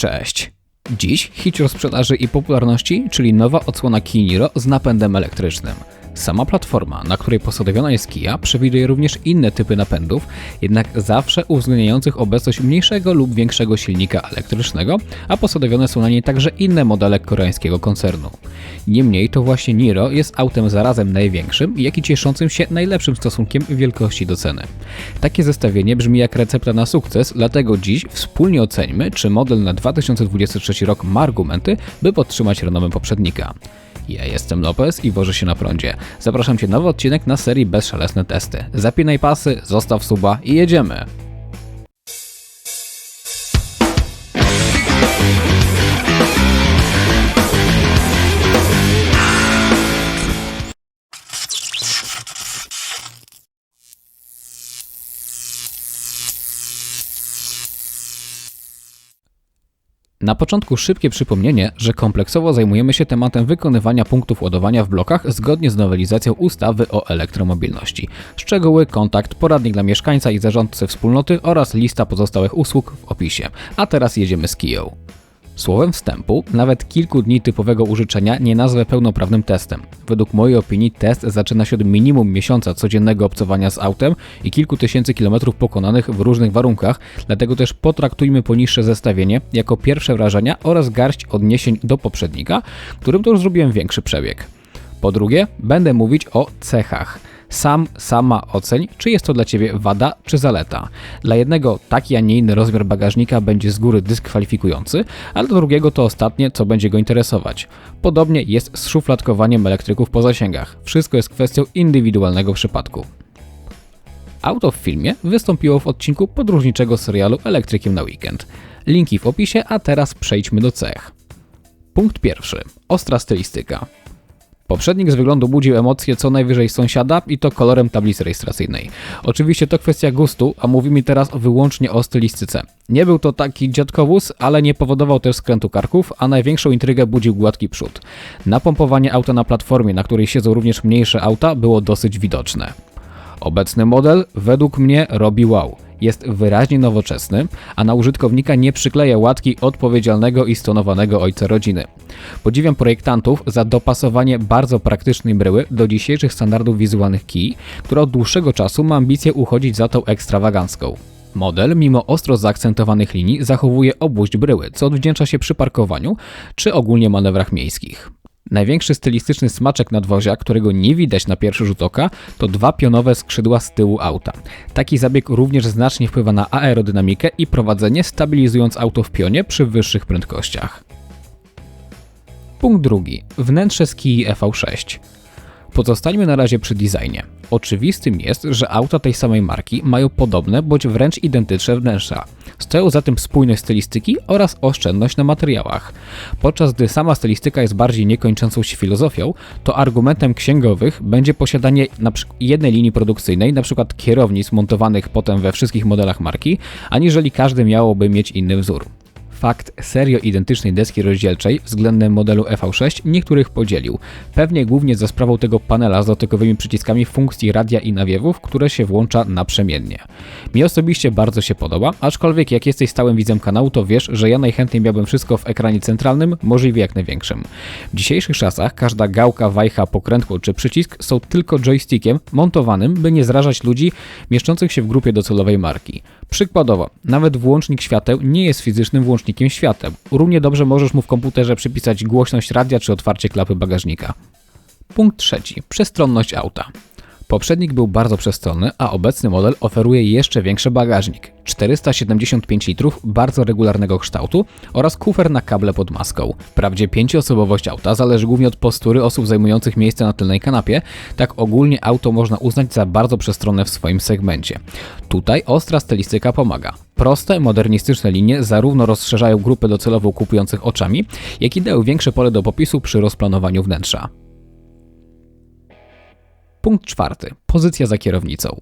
Cześć. Dziś hit rozprzedaży i popularności, czyli nowa odsłona Kia Niro z napędem elektrycznym. Sama platforma, na której posadowiona jest Kia, przewiduje również inne typy napędów, jednak zawsze uwzględniających obecność mniejszego lub większego silnika elektrycznego, a posadowione są na niej także inne modele koreańskiego koncernu. Niemniej to właśnie Niro jest autem zarazem największym, jak i cieszącym się najlepszym stosunkiem wielkości do ceny. Takie zestawienie brzmi jak recepta na sukces, dlatego dziś wspólnie oceńmy, czy model na 2023 rok ma argumenty, by podtrzymać renomę poprzednika. Ja jestem Lopez i wożę się na prądzie. Zapraszam Cię nowy odcinek na serii Bezszelestne Testy. Zapinaj pasy, zostaw suba i jedziemy! Na początku szybkie przypomnienie, że kompleksowo zajmujemy się tematem wykonywania punktów ładowania w blokach zgodnie z nowelizacją ustawy o elektromobilności. Szczegóły, kontakt, poradnik dla mieszkańca i zarządcy wspólnoty oraz lista pozostałych usług w opisie. A teraz jedziemy z kiją. Słowem wstępu, nawet kilku dni typowego użyczenia nie nazwę pełnoprawnym testem. Według mojej opinii test zaczyna się od minimum miesiąca codziennego obcowania z autem i kilku tysięcy kilometrów pokonanych w różnych warunkach, dlatego też potraktujmy poniższe zestawienie jako pierwsze wrażenia oraz garść odniesień do poprzednika, którym to już zrobiłem większy przebieg. Po drugie, będę mówić o cechach. Sam, sama oceń, czy jest to dla Ciebie wada czy zaleta. Dla jednego taki, a nie inny rozmiar bagażnika będzie z góry dyskwalifikujący, ale dla drugiego to ostatnie, co będzie go interesować. Podobnie jest z szufladkowaniem elektryków po zasięgach. Wszystko jest kwestią indywidualnego przypadku. Auto w filmie wystąpiło w odcinku podróżniczego serialu Elektrykiem na weekend. Linki w opisie, a teraz przejdźmy do cech. Punkt pierwszy. Ostra stylistyka. Poprzednik z wyglądu budził emocje co najwyżej sąsiada i to kolorem tablicy rejestracyjnej. Oczywiście to kwestia gustu, a mówimy teraz wyłącznie o stylistyce. Nie był to taki dziadkowóz, ale nie powodował też skrętu karków, a największą intrygę budził gładki przód. Napompowanie auta na platformie, na której siedzą również mniejsze auta, było dosyć widoczne. Obecny model według mnie robi wow jest wyraźnie nowoczesny, a na użytkownika nie przykleja łatki odpowiedzialnego i stonowanego ojca rodziny. Podziwiam projektantów za dopasowanie bardzo praktycznej bryły do dzisiejszych standardów wizualnych kij, która od dłuższego czasu ma ambicje uchodzić za tą ekstrawagancką. Model, mimo ostro zaakcentowanych linii, zachowuje obłuść bryły, co odwdzięcza się przy parkowaniu czy ogólnie manewrach miejskich. Największy stylistyczny smaczek nadwozia, którego nie widać na pierwszy rzut oka, to dwa pionowe skrzydła z tyłu auta. Taki zabieg również znacznie wpływa na aerodynamikę i prowadzenie, stabilizując auto w pionie przy wyższych prędkościach. Punkt drugi. Wnętrze z Kii EV6. Pozostańmy na razie przy designie. Oczywistym jest, że auta tej samej marki mają podobne bądź wręcz identyczne wnętrza. Stoją za tym spójność stylistyki oraz oszczędność na materiałach. Podczas gdy sama stylistyka jest bardziej niekończącą się filozofią, to argumentem księgowych będzie posiadanie jednej linii produkcyjnej, np. kierownic montowanych potem we wszystkich modelach marki, aniżeli każdy miałoby mieć inny wzór. Fakt serio identycznej deski rozdzielczej względem modelu EV6 niektórych podzielił. Pewnie głównie za sprawą tego panela z dotykowymi przyciskami funkcji radia i nawiewów, które się włącza naprzemiennie. Mi osobiście bardzo się podoba, aczkolwiek jak jesteś stałym widzem kanału, to wiesz, że ja najchętniej miałbym wszystko w ekranie centralnym, możliwie jak największym. W dzisiejszych czasach każda gałka, wajcha, pokrętło czy przycisk są tylko joystickiem montowanym, by nie zrażać ludzi mieszczących się w grupie docelowej marki. Przykładowo, nawet włącznik świateł nie jest fizycznym włącznikiem świateł. Równie dobrze możesz mu w komputerze przypisać głośność radia czy otwarcie klapy bagażnika. Punkt trzeci. Przestronność auta. Poprzednik był bardzo przestronny, a obecny model oferuje jeszcze większy bagażnik 475 litrów bardzo regularnego kształtu oraz kufer na kable pod maską. Wprawdzie pięcioosobowość auta zależy głównie od postury osób zajmujących miejsce na tylnej kanapie, tak ogólnie auto można uznać za bardzo przestronne w swoim segmencie. Tutaj ostra stylistyka pomaga. Proste, modernistyczne linie zarówno rozszerzają grupę docelową kupujących oczami, jak i dają większe pole do popisu przy rozplanowaniu wnętrza. Punkt czwarty. Pozycja za kierownicą.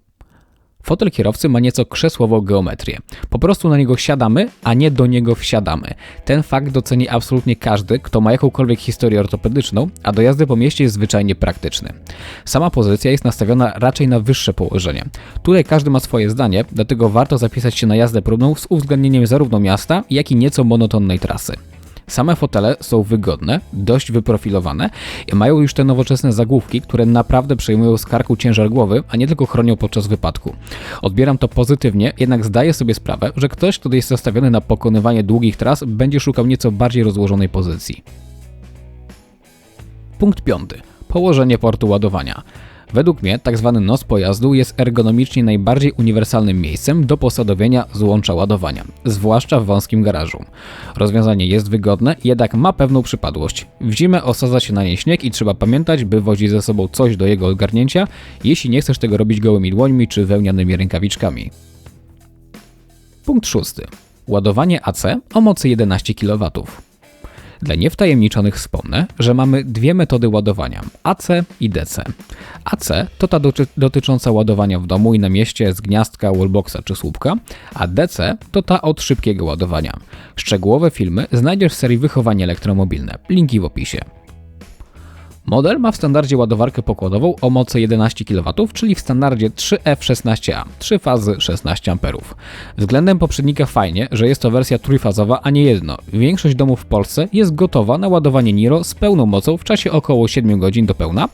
Fotel kierowcy ma nieco krzesłową geometrię. Po prostu na niego siadamy, a nie do niego wsiadamy. Ten fakt doceni absolutnie każdy, kto ma jakąkolwiek historię ortopedyczną, a do jazdy po mieście jest zwyczajnie praktyczny. Sama pozycja jest nastawiona raczej na wyższe położenie. Tutaj każdy ma swoje zdanie, dlatego warto zapisać się na jazdę próbną z uwzględnieniem zarówno miasta, jak i nieco monotonnej trasy. Same fotele są wygodne, dość wyprofilowane i mają już te nowoczesne zagłówki, które naprawdę przejmują z karku ciężar głowy, a nie tylko chronią podczas wypadku. Odbieram to pozytywnie, jednak zdaję sobie sprawę, że ktoś, kto jest nastawiony na pokonywanie długich tras, będzie szukał nieco bardziej rozłożonej pozycji. Punkt piąty. Położenie portu ładowania. Według mnie. Tak nos pojazdu jest ergonomicznie najbardziej uniwersalnym miejscem do posadowienia złącza ładowania, zwłaszcza w wąskim garażu. Rozwiązanie jest wygodne, jednak ma pewną przypadłość. W zimę osadza się na nie śnieg i trzeba pamiętać, by wozić ze sobą coś do jego ogarnięcia, jeśli nie chcesz tego robić gołymi dłońmi czy wełnianymi rękawiczkami. Punkt szósty. Ładowanie AC o mocy 11 kW. Dla niewtajemniczonych wspomnę, że mamy dwie metody ładowania AC i DC. AC to ta dotycząca ładowania w domu i na mieście z gniazdka, wallboxa czy słupka, a DC to ta od szybkiego ładowania. Szczegółowe filmy znajdziesz w serii Wychowanie elektromobilne. Linki w opisie. Model ma w standardzie ładowarkę pokładową o mocy 11 kW, czyli w standardzie 3F16A, 3 fazy 16 A. Względem poprzednika fajnie, że jest to wersja trójfazowa, a nie jedno. Większość domów w Polsce jest gotowa na ładowanie Niro z pełną mocą w czasie około 7 godzin do pełna,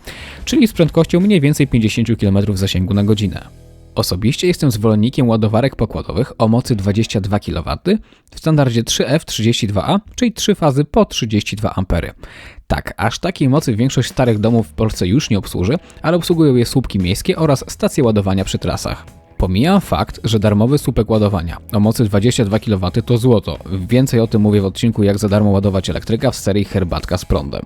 czyli z prędkością mniej więcej 50 km zasięgu na godzinę. Osobiście jestem zwolennikiem ładowarek pokładowych o mocy 22 kW w standardzie 3F32A, czyli 3 fazy po 32 A. Tak, aż takiej mocy większość starych domów w Polsce już nie obsłuży, ale obsługują je słupki miejskie oraz stacje ładowania przy trasach. Pomijam fakt, że darmowy słupek ładowania o mocy 22 kW to złoto. Więcej o tym mówię w odcinku jak za darmo ładować elektryka w serii Herbatka z prądem.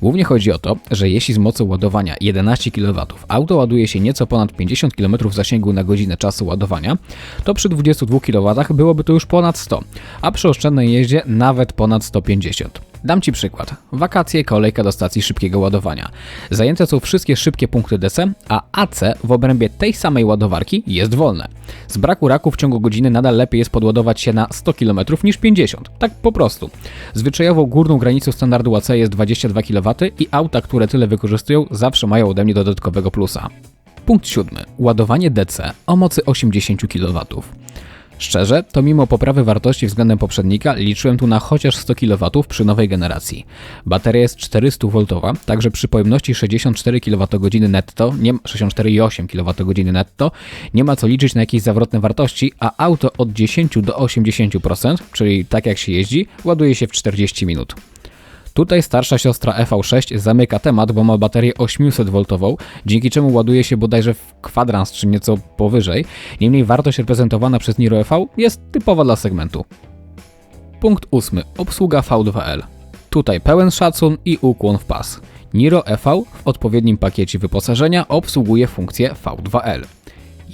Głównie chodzi o to, że jeśli z mocą ładowania 11 kW auto ładuje się nieco ponad 50 km zasięgu na godzinę czasu ładowania, to przy 22 kW byłoby to już ponad 100, a przy oszczędnej jeździe nawet ponad 150. Dam Ci przykład. Wakacje, kolejka do stacji szybkiego ładowania. Zajęte są wszystkie szybkie punkty DC, a AC w obrębie tej samej ładowarki jest wolne. Z braku raku w ciągu godziny nadal lepiej jest podładować się na 100 km niż 50. Tak po prostu. Zwyczajową górną granicą standardu AC jest 22 kW i auta, które tyle wykorzystują, zawsze mają ode mnie dodatkowego plusa. Punkt siódmy. Ładowanie DC o mocy 80 kW. Szczerze, to mimo poprawy wartości względem poprzednika liczyłem tu na chociaż 100 kW przy nowej generacji. Bateria jest 400V, także przy pojemności 64 kWh netto, nie 64,8 kWh netto, nie ma co liczyć na jakieś zawrotne wartości, a auto od 10 do 80%, czyli tak jak się jeździ, ładuje się w 40 minut. Tutaj starsza siostra EV6 zamyka temat, bo ma baterię 800V, dzięki czemu ładuje się bodajże w kwadrans czy nieco powyżej. Niemniej wartość reprezentowana przez Niro EV jest typowa dla segmentu. Punkt 8. Obsługa V2L. Tutaj pełen szacun i ukłon w pas. Niro EV w odpowiednim pakiecie wyposażenia obsługuje funkcję V2L.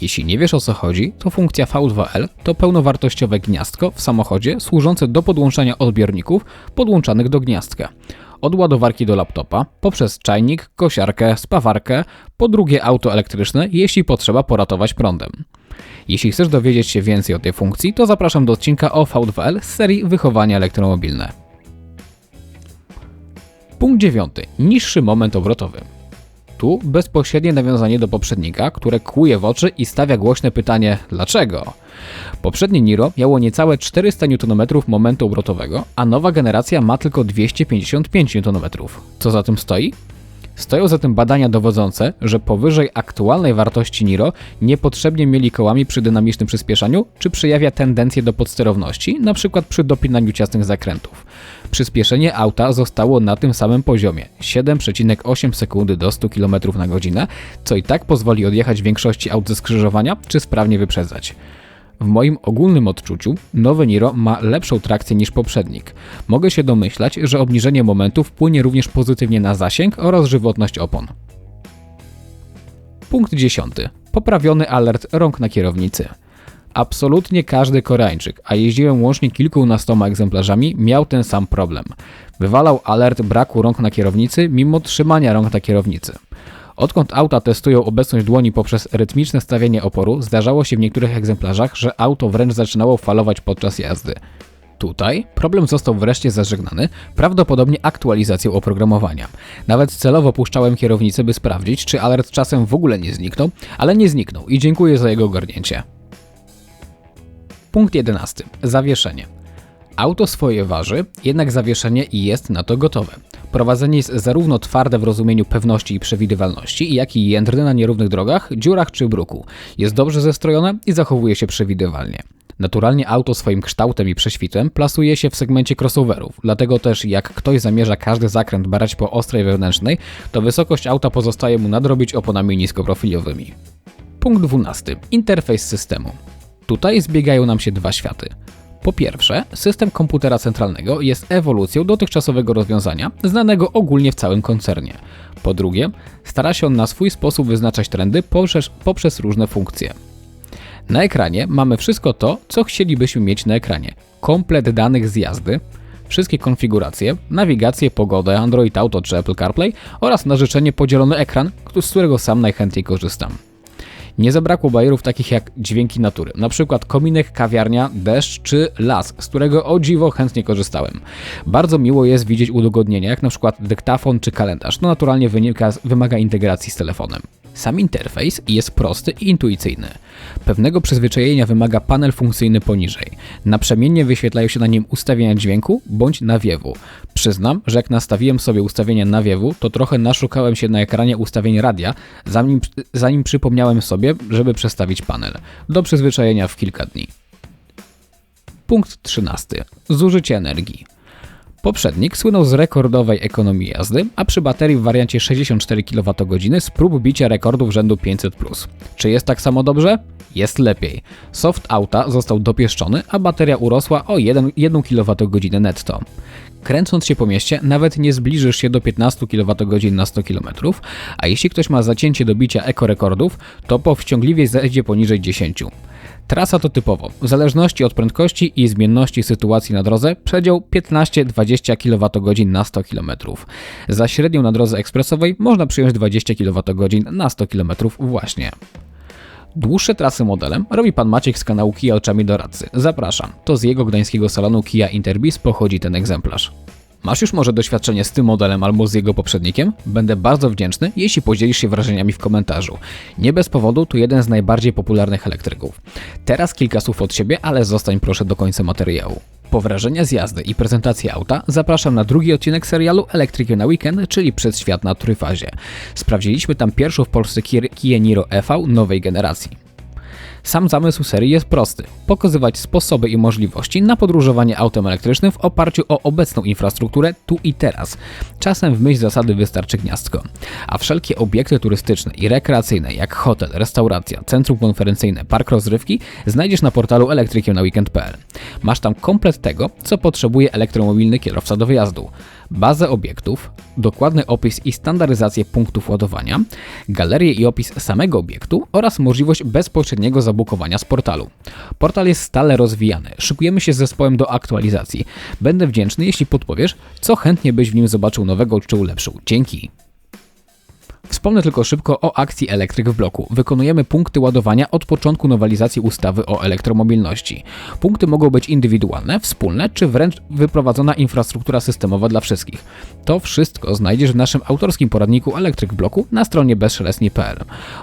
Jeśli nie wiesz o co chodzi, to funkcja V2L to pełnowartościowe gniazdko w samochodzie służące do podłączania odbiorników podłączanych do gniazdka. Od ładowarki do laptopa, poprzez czajnik, kosiarkę, spawarkę, po drugie auto elektryczne, jeśli potrzeba poratować prądem. Jeśli chcesz dowiedzieć się więcej o tej funkcji, to zapraszam do odcinka o V2L z serii Wychowanie elektromobilne. Punkt 9. Niższy moment obrotowy. Tu bezpośrednie nawiązanie do poprzednika, które kłuje w oczy i stawia głośne pytanie dlaczego? Poprzednie Niro miało niecałe 400 Nm momentu obrotowego, a nowa generacja ma tylko 255 Nm. Co za tym stoi? Stoją za tym badania dowodzące, że powyżej aktualnej wartości Niro niepotrzebnie mieli kołami przy dynamicznym przyspieszaniu, czy przejawia tendencję do podsterowności, np. przy dopinaniu ciasnych zakrętów. Przyspieszenie auta zostało na tym samym poziomie 7,8 sekundy do 100 km na godzinę, co i tak pozwoli odjechać większości aut ze skrzyżowania czy sprawnie wyprzedzać. W moim ogólnym odczuciu nowy Niro ma lepszą trakcję niż poprzednik. Mogę się domyślać, że obniżenie momentu wpłynie również pozytywnie na zasięg oraz żywotność opon. Punkt 10. Poprawiony alert rąk na kierownicy. Absolutnie każdy Koreańczyk, a jeździłem łącznie kilkunastoma egzemplarzami, miał ten sam problem. Wywalał alert braku rąk na kierownicy mimo trzymania rąk na kierownicy. Odkąd auta testują obecność dłoni poprzez rytmiczne stawianie oporu, zdarzało się w niektórych egzemplarzach, że auto wręcz zaczynało falować podczas jazdy. Tutaj problem został wreszcie zażegnany, prawdopodobnie aktualizacją oprogramowania. Nawet celowo puszczałem kierownicę, by sprawdzić, czy alert czasem w ogóle nie zniknął, ale nie zniknął i dziękuję za jego ogarnięcie. Punkt 11. Zawieszenie. Auto swoje waży, jednak zawieszenie jest na to gotowe. Prowadzenie jest zarówno twarde w rozumieniu pewności i przewidywalności, jak i jędrne na nierównych drogach, dziurach czy bruku. Jest dobrze zestrojone i zachowuje się przewidywalnie. Naturalnie auto swoim kształtem i prześwitem plasuje się w segmencie crossoverów, dlatego też jak ktoś zamierza każdy zakręt barać po ostrej wewnętrznej, to wysokość auta pozostaje mu nadrobić oponami niskoprofilowymi. Punkt 12. Interfejs systemu. Tutaj zbiegają nam się dwa światy. Po pierwsze, system komputera centralnego jest ewolucją dotychczasowego rozwiązania, znanego ogólnie w całym koncernie. Po drugie, stara się on na swój sposób wyznaczać trendy poprzez, poprzez różne funkcje. Na ekranie mamy wszystko to, co chcielibyśmy mieć na ekranie. Komplet danych z jazdy, wszystkie konfiguracje, nawigację, pogodę, Android Auto czy Apple CarPlay oraz na życzenie podzielony ekran, z którego sam najchętniej korzystam. Nie zabrakło bajerów takich jak dźwięki natury, na przykład kominek, kawiarnia, deszcz czy las, z którego o dziwo chętnie korzystałem. Bardzo miło jest widzieć udogodnienia, jak na przykład dyktafon czy kalendarz. To naturalnie wynika, wymaga integracji z telefonem. Sam interfejs jest prosty i intuicyjny. Pewnego przyzwyczajenia wymaga panel funkcyjny poniżej. Naprzemiennie wyświetlają się na nim ustawienia dźwięku bądź nawiewu. Przyznam, że jak nastawiłem sobie ustawienia nawiewu, to trochę naszukałem się na ekranie ustawień radia, zanim, zanim przypomniałem sobie, żeby przestawić panel. Do przyzwyczajenia w kilka dni. Punkt 13. Zużycie energii. Poprzednik słynął z rekordowej ekonomii jazdy, a przy baterii w wariancie 64 kWh z prób bicia rekordów rzędu 500+. Czy jest tak samo dobrze? Jest lepiej. Soft auta został dopieszczony, a bateria urosła o 1, 1 kWh netto. Kręcąc się po mieście, nawet nie zbliżysz się do 15 kWh na 100 km, a jeśli ktoś ma zacięcie do bicia ekorekordów, to powściągliwie zejdzie poniżej 10. Trasa to typowo, w zależności od prędkości i zmienności sytuacji na drodze, przedział 15-20 kWh na 100 km. Za średnią na drodze ekspresowej można przyjąć 20 kWh na 100 km właśnie. Dłuższe trasy modelem robi pan Maciek z kanału Kia Oczami Doradcy. Zapraszam, to z jego gdańskiego salonu Kia Interbis pochodzi ten egzemplarz. Masz już może doświadczenie z tym modelem albo z jego poprzednikiem? Będę bardzo wdzięczny, jeśli podzielisz się wrażeniami w komentarzu. Nie bez powodu to jeden z najbardziej popularnych elektryków. Teraz kilka słów od siebie, ale zostań proszę do końca materiału. Po wrażenia z jazdy i prezentacji auta zapraszam na drugi odcinek serialu Elektryki na Weekend, czyli Przed świat na trójfazie. Sprawdziliśmy tam pierwszą w Polsce Kia Niro EV nowej generacji. Sam zamysł serii jest prosty: pokazywać sposoby i możliwości na podróżowanie autem elektrycznym w oparciu o obecną infrastrukturę tu i teraz. Czasem w myśl zasady wystarczy gniazdko. A wszelkie obiekty turystyczne i rekreacyjne, jak hotel, restauracja, centrum konferencyjne, park rozrywki, znajdziesz na portalu elektrykiemnaweekend.pl. Masz tam komplet tego, co potrzebuje elektromobilny kierowca do wyjazdu bazę obiektów, dokładny opis i standaryzację punktów ładowania, galerię i opis samego obiektu oraz możliwość bezpośredniego zabukowania z portalu. Portal jest stale rozwijany, szykujemy się z zespołem do aktualizacji. Będę wdzięczny, jeśli podpowiesz, co chętnie byś w nim zobaczył nowego czy ulepszył. Dzięki! Wspomnę tylko szybko o akcji Elektryk w bloku. Wykonujemy punkty ładowania od początku nowelizacji ustawy o elektromobilności. Punkty mogą być indywidualne, wspólne, czy wręcz wyprowadzona infrastruktura systemowa dla wszystkich. To wszystko znajdziesz w naszym autorskim poradniku Elektryk w bloku na stronie bezszelestni.pl.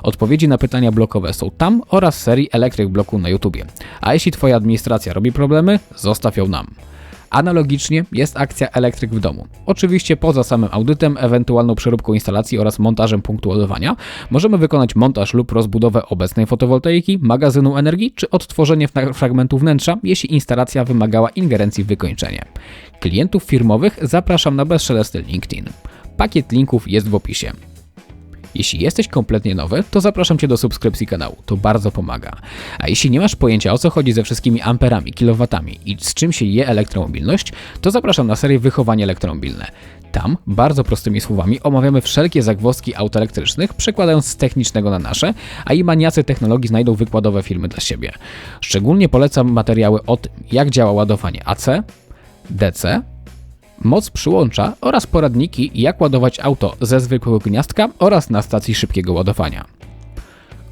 Odpowiedzi na pytania blokowe są tam oraz serii Elektryk bloku na YouTube. A jeśli Twoja administracja robi problemy, zostaw ją nam. Analogicznie jest akcja Elektryk w domu. Oczywiście poza samym audytem, ewentualną przeróbką instalacji oraz montażem punktu ładowania, możemy wykonać montaż lub rozbudowę obecnej fotowoltaiki, magazynu energii czy odtworzenie fragmentu wnętrza, jeśli instalacja wymagała ingerencji w wykończenie. Klientów firmowych zapraszam na bezszelestny LinkedIn. Pakiet linków jest w opisie. Jeśli jesteś kompletnie nowy, to zapraszam Cię do subskrypcji kanału, to bardzo pomaga. A jeśli nie masz pojęcia o co chodzi ze wszystkimi amperami, kilowatami i z czym się je elektromobilność, to zapraszam na serię Wychowanie elektromobilne. Tam, bardzo prostymi słowami, omawiamy wszelkie zagwozdki aut elektrycznych, przekładając z technicznego na nasze, a i maniacy technologii znajdą wykładowe filmy dla siebie. Szczególnie polecam materiały o tym, jak działa ładowanie AC, DC, moc przyłącza oraz poradniki jak ładować auto ze zwykłego gniazdka oraz na stacji szybkiego ładowania.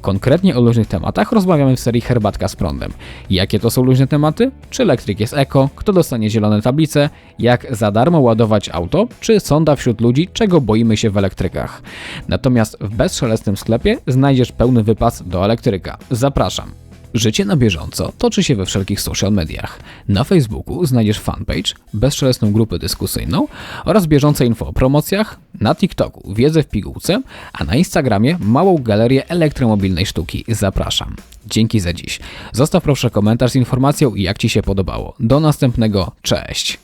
Konkretnie o luźnych tematach rozmawiamy w serii Herbatka z prądem. Jakie to są luźne tematy? Czy elektryk jest eko? Kto dostanie zielone tablice? Jak za darmo ładować auto? Czy sonda wśród ludzi, czego boimy się w elektrykach? Natomiast w bezszelestnym sklepie znajdziesz pełny wypas do elektryka. Zapraszam. Życie na bieżąco toczy się we wszelkich social mediach. Na Facebooku znajdziesz fanpage, bezszelestną grupę dyskusyjną oraz bieżące info o promocjach, na TikToku wiedzę w pigułce, a na Instagramie małą galerię elektromobilnej sztuki. Zapraszam. Dzięki za dziś. Zostaw proszę komentarz z informacją jak Ci się podobało. Do następnego. Cześć.